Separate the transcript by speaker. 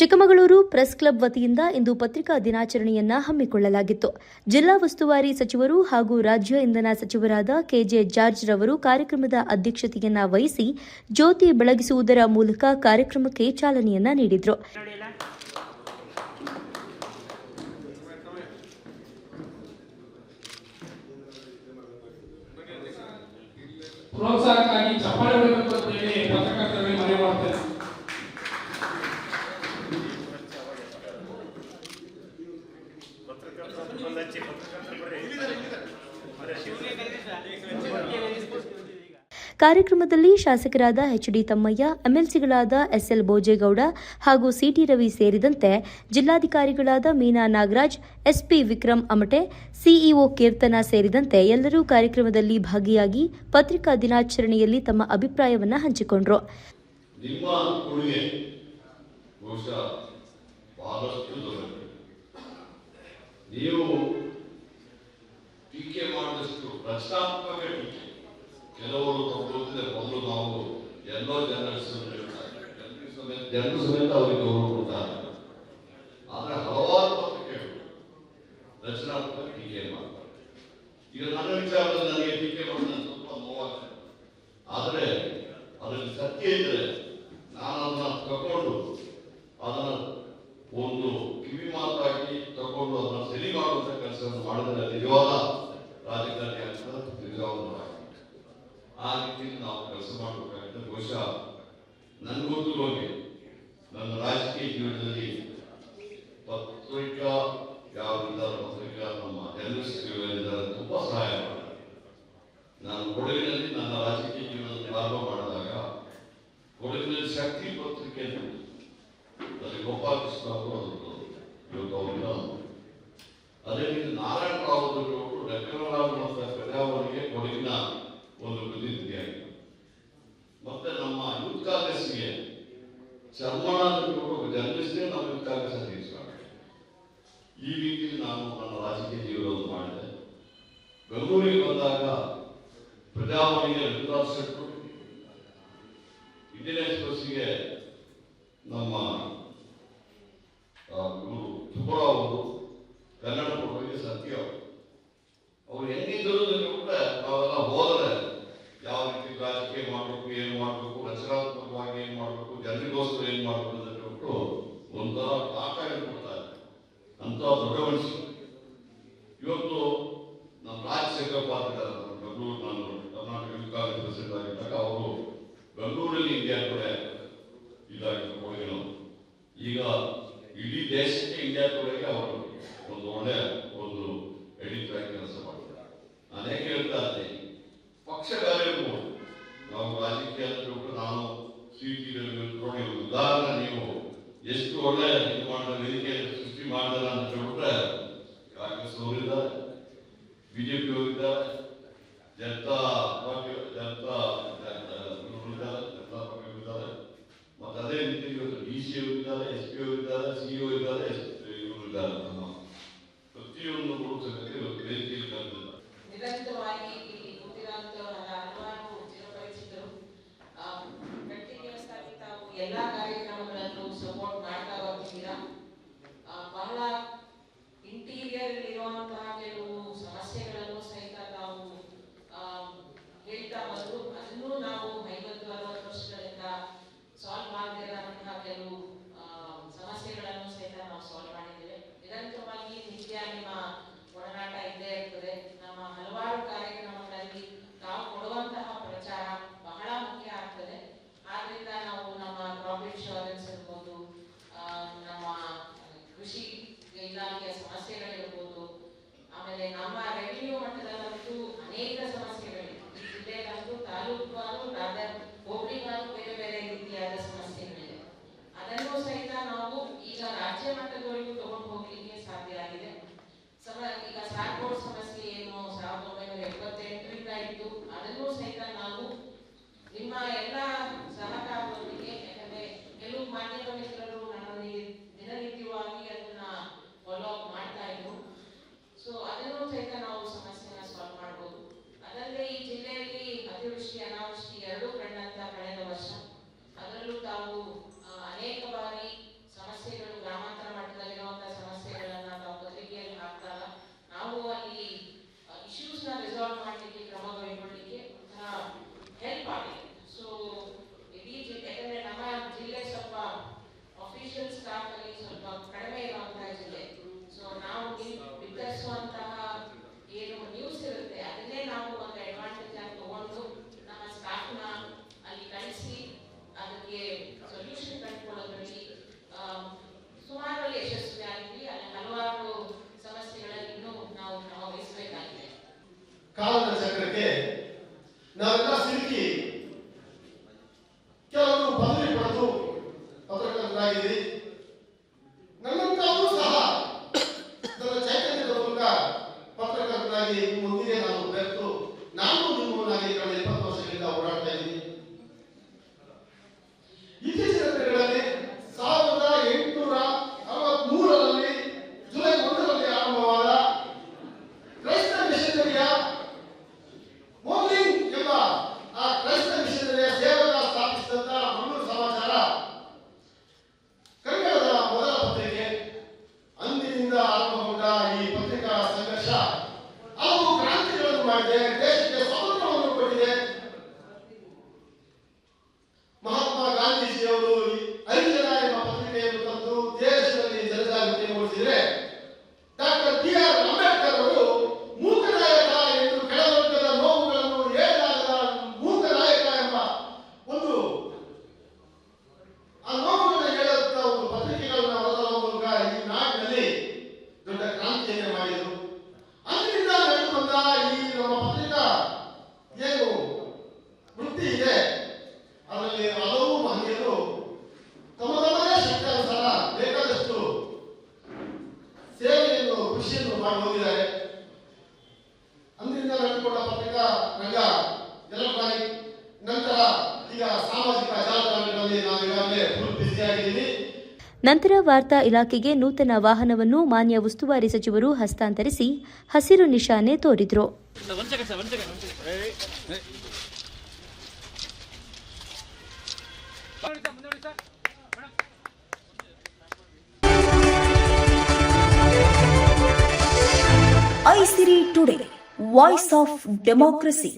Speaker 1: Chikkamagaluru press club ವತಿಯಿಂದ ಇಂದು ಪತ್ರಿಕಾ ದಿನಾಚರಣೆಯನ್ನ ಹಮ್ಮಿಕೊಳ್ಳಲಾಗಿತ್ತು. ಜಿಲ್ಲಾ ಉಸ್ತುವಾರಿ ಸಚಿವರು ಹಾಗೂ ರಾಜ್ಯ ಇಂಧನ ಸಚಿವರಾದ ಕೆಜೆ ಜಾರ್ಜ್ ರವರು ಕಾರ್ಯಕ್ರಮದ ಅಧ್ಯಕ್ಷತೆಯನ್ನ ವಹಿಸಿ ಜ್ಯೋತಿ ಬೆಳಗಿಸುವುದರ ಮೂಲಕ ಕಾರ್ಯಕ್ರಮಕ್ಕೆ ಚಾಲನೆಯನ್ನ ನೀಡಿದರು.
Speaker 2: ಪ್ರೋತ್ಸಾಹಕ್ಕಾಗಿ ಚಪ್ಪಾಳೆ
Speaker 1: ಕಾರ್ಯಕ್ರಮದಲ್ಲಿ ಶಾಸಕರಾದ ಎಚ್ಡಿ ತಮ್ಮಯ್ಯ, ಎಂಎಲ್ಸಿಗಳಾದ ಎಸ್ಎಲ್ ಭೋಜೇಗೌಡ ಹಾಗೂ ಸಿಟಿ ರವಿ ಸೇರಿದಂತೆ ಜಿಲ್ಲಾಧಿಕಾರಿಗಳಾದ ಮೀನಾ ನಾಗರಾಜ್, ಎಸ್ಪಿ ವಿಕ್ರಮ್ ಅಮಟೆ, ಸಿಇಒ ಕೀರ್ತನ ಸೇರಿದಂತೆ ಎಲ್ಲರೂ ಕಾರ್ಯಕ್ರಮದಲ್ಲಿ ಭಾಗಿಯಾಗಿ ಪತ್ರಿಕಾ ದಿನಾಚರಣೆಯಲ್ಲಿ ತಮ್ಮ ಅಭಿಪ್ರಾಯವನ್ನು ಹಂಚಿಕೊಂಡರು.
Speaker 3: ನೀವು ಟೀಕೆ ಮಾಡಿದಷ್ಟು ಪ್ರಸ್ತಾಪಕ ಟೀಕೆ. ಕೆಲವರು ತಗೊಳ್ಳುತ್ತದೆ ಮೊದಲು ನಾವು ಎಲ್ಲೋ ಜರ್ನಲಿಸ್ಟ್ ಜನರು ಸಮೇತ ಜನರು ಸಮೇತ ಅವರಿಗೆ ಗೌರವ ಕೊಡ್ತಾರೆ. ಆದರೆ ಹಲವಾರು ಪತ್ರಿಕೆಗಳು ರಚನಾತ್ಮಕ ಟೀಕೆ ಮಾಡ್ತಾರೆ. ಈಗ ನನ್ನ ವಿಚಾರದಲ್ಲಿ ನನಗೆ ಟೀಕೆ ಮಾಡಿದ ಸ್ವಲ್ಪ ನೋವಾಗ್ತದೆ ಆದರೆ ಅದರಲ್ಲಿ ಸತ್ಯ ಇದ್ರೆ ನಾನು ಅದನ್ನ ತಗೊಂಡು ಅದನ್ನ ಒಂದು ಕಿವಿ ಮಾತಾಗಿ ತಗೊಂಡು ಅದನ್ನ ಸರಿ ಮಾಡುವಂತ ಕೆಲಸವನ್ನು ಮಾಡಿದ್ರೆ ನಿಜವಾದ ರಾಜಕಾರಣಿ ಆಗ್ತದೆ ನಿಜವಾದ ಆ ರೀತಿಯಲ್ಲಿ ನಾವು ಕೆಲಸ ಮಾಡಬೇಕಾಗುತ್ತೆ ಬಹುಶಃ ನನ್ಗೆ ಗೊತ್ತಿರೋಗೆ ನನ್ನ ರಾಜಕೀಯ ಜೀವನದಲ್ಲಿ ಪತ್ರಿಕಾ ಯಾರಿದ್ದಾರೆ ಪತ್ರಿಕಾ ನಮ್ಮ ಜರ್ನಲಿಸ್ಟ್ಗಳಿದ್ದಾರೆ ತುಂಬಾ ಸಹಾಯ ಮಾಡಿದ್ದಾರೆ ನಾನು ಕೊಡಗಿನಲ್ಲಿ ನನ್ನ ರಾಜಕೀಯ ಜೀವನದಲ್ಲಿ ಪ್ರಾರಂಭ ಮಾಡಿದಾಗ ಕೊಡಗಿನಲ್ಲಿ ಶಕ್ತಿ ಪತ್ರಿಕೆ ಅಂತ ಇತ್ತು. ಅಲ್ಲಿ ಗೋಪಾಲಕೃಷ್ಣ ಅವರು ಅದನ್ನು ಇವತ್ತು ಅವರಿಂದ ಅದೇ ರೀತಿ ನಾರಾಯಣ ರಾವ್ ಅವರು ಲೆಕ್ಕನಾಗುವಂತ ಪ್ರಜಾವಣಿಗೆ ಕೊಡಗಿನ ಒಂದು ಪ್ರತಿನಿಧಿಯಾಗಿತ್ತು ಮತ್ತೆ ನಮ್ಮ ಯೂತ್ ಕಾಂಗ್ರೆಸ್ಗೆ ಚರ್ಮಣ್ಣವರು ಜರ್ನಲಿಸ್ಟೇ ನಮ್ಮ ಯೂತ್ ಕಾಂಗ್ರೆಸ್ ಈ ರೀತಿಯಲ್ಲಿ ನಾನು ನನ್ನ ರಾಜಕೀಯ ಜೀವನವನ್ನು ಮಾಡಿದೆ ಬೆಂಗಳೂರಿಗೆ ಬಂದಾಗ ಪ್ರಜಾವಾಣಿಗೆ ಋತುರಾಜ್ ಶೆಟ್ಟರು ಇಂಡಿಯನ್ ಎಕ್ಸ್ಪ್ರೆಸ್ಗೆ ನಮ್ಮ ಗುರು ಸುಬ್ಬರಾವ್ ಅವರು ಕನ್ನಡ ಪುಟಕ್ಕೆ ಸತ್ಯ ಅವರು ಹೆಂಗಿದ್ದರು ಕೂಡ ಪಾತ್ರ ಬೆಂಗಳೂರು ನಾನು ಕರ್ನಾಟಕ ಕಾಲೇಜ್ ಪ್ರೆಸಿಡೆಂಟ್ ಆಗಿದ್ದಾಗ ಅವರು ಬೆಂಗಳೂರಲ್ಲಿ ಇಂಡಿಯಾ ಟುಡೇ ಇದಾಗಿತ್ತು ಕೊಡಗಿನವರು ಈಗ ಇಡೀ ದೇಶಕ್ಕೆ ಇಂಡಿಯಾ ಟುಡೇಗೆ ಅವರು ಒಂದು ಒಳ್ಳೆ ಒಂದು ಎಡಿಟರ್ ಆಗಿ ಕೆಲಸ ಮಾಡ್ತಾರೆ ನಾನು ಹೇಗೆ ಹೇಳ್ತಾ ಇದ್ದೀನಿ? ಪಕ್ಷ ಬೇರೆ ಇರ್ಬೋದು ನಾವು ರಾಜಕೀಯ ಹೇಳ್ಬಿಟ್ಟು ನಾನು ಸಿಟಿ ನೋಡಿ ಉದಾಹರಣೆ, ನೀವು ಎಷ್ಟು ಒಳ್ಳೆ ಇದು ಮಾಡಿದ ವೇದಿಕೆ ಸೃಷ್ಟಿ ಅಂತ ಹೇಳ್ಬಿಟ್ರೆ ಕಾಂಗ್ರೆಸ್ ಅವರಿದ್ದಾರೆ ಬಿಜೆಪಿ ಅವರಿದ್ದಾರೆ ಜನತಾ ಪಾರ್ಟಿ ಜನತಾ ಇವರು ಇದ್ದಾರೆ ಜನತಾ ಪಾರ್ಟಿ ಇದ್ದಾರೆ ಮತ್ತೆ ಅದೇ ರೀತಿ ಇವತ್ತು ಡಿ ಸಿ ಇದ್ದಾರೆ ಎಸ್ ಪಿ ಇದ್ದಾರೆ ಸಿಇಒ ಇದ್ದಾರೆ ಎಸ್ ಇವರು ಇದ್ದಾರೆ ನಮ್ಮ ಪ್ರತಿಯೊಂದು ಕೂಡ ಸಮೇತ ಇವತ್ತು ವೇದಿಕೆಯಲ್ಲಿ ಕರೆದಿದ್ದಾರೆ
Speaker 4: ನಿರಂತರವಾಗಿ ಇಲ್ಲಿ ಕೂತಿರುವಂತಹ ಹಲವಾರು ಚಿರಪರಿಚಿತರು ಆ, ಕಂಟಿನ್ಯೂಸ್ ಆಗಿ ತಾವು ಎಲ್ಲಾ ಕಾರ್ಯಕ್ರಮಗಳನ್ನು ಸಪೋರ್ಟ್ ಮಾಡ್ತಾ ಬರ್ತಿದ್ದೀರಾ ಆ, ಬಹಳ ಇಂಟೀರಿಯರ್ ಇರುವಂತಹ ಕೆಲವು ಸಮಸ್ಯೆಗಳನ್ನು ಸಹಿತ ನಾವು ಹೇಳ್ತಾ ಬಂದು ಅದನ್ನು ನಾವು ಐವತ್ತು ಅರವತ್ತು ವರ್ಷಗಳಿಂದ ಸಾಲ್ವ್ ಮಾಡದಿರುವಂತಹ ಕೆಲವು ಸಮಸ್ಯೆಗಳನ್ನು ಸಹಿತ ನಾವು ಸಾಲ್ವ್ ಮಾಡಿದ್ದೇವೆ. ನಿರಂತರವಾಗಿ ನಿತ್ಯ ನಿಮ್ಮ ಒಡನಾಟ ಇದ್ದೇ ಇರ್ತದೆ. ನಮ್ಮ ಹಲವಾರು ಕಾರ್ಯಕ್ರಮಗಳಲ್ಲಿ ತಾವು ಕೊಡುವಂತಹ ಪ್ರಚಾರ ಬಹಳ ಮುಖ್ಯ ಆಗ್ತದೆ. ಆದ್ರಿಂದ ನಾವು ನಮ್ಮ ಕ್ರಾಪ್ ಇನ್ಶೂರೆನ್ಸ್ ಇರ್ಬೋದು ನಮ್ಮ ಕೃಷಿ ಇಲಾಖೆಯ ಸಮಸ್ಯೆಗಳಿರ್ಬೋದು ಆಮೇಲೆ ನಮ್ಮ ರೆವಿನ್ಯೂ ಮಟ್ಟದಲ್ಲಂತೂ ಅನೇಕ ಸಮಸ್ಯೆಗಳಿವೆ. ಈ ಜಿಲ್ಲೆಯಲ್ಲಂತೂ ತಾಲೂಕುವಾರು ರಾಜ್ಯ ಹೋಬಳಿವಾರು ಬೇರೆ ಬೇರೆ ರೀತಿಯಾದ ಸಮಸ್ಯೆಗಳಿವೆ. ಅದನ್ನು ಸಹಿತ ನಾವು ಈಗ ರಾಜ್ಯ ಮಟ್ಟದವರೆಗೂ ತಗೊಂಡು ಇದೆ
Speaker 1: ನಂತರ ವಾರ್ತಾ ಇಲಾಖೆಗೆ ನೂತನ ವಾಹನವನ್ನು ಮಾನ್ಯ ಉಸ್ತುವಾರಿ ಸಚಿವರು ಹಸ್ತಾಂತರಿಸಿ ಹಸಿರು ನಿಶಾನೆ ತೋರಿದರು.
Speaker 5: Isiri today voice of democracy.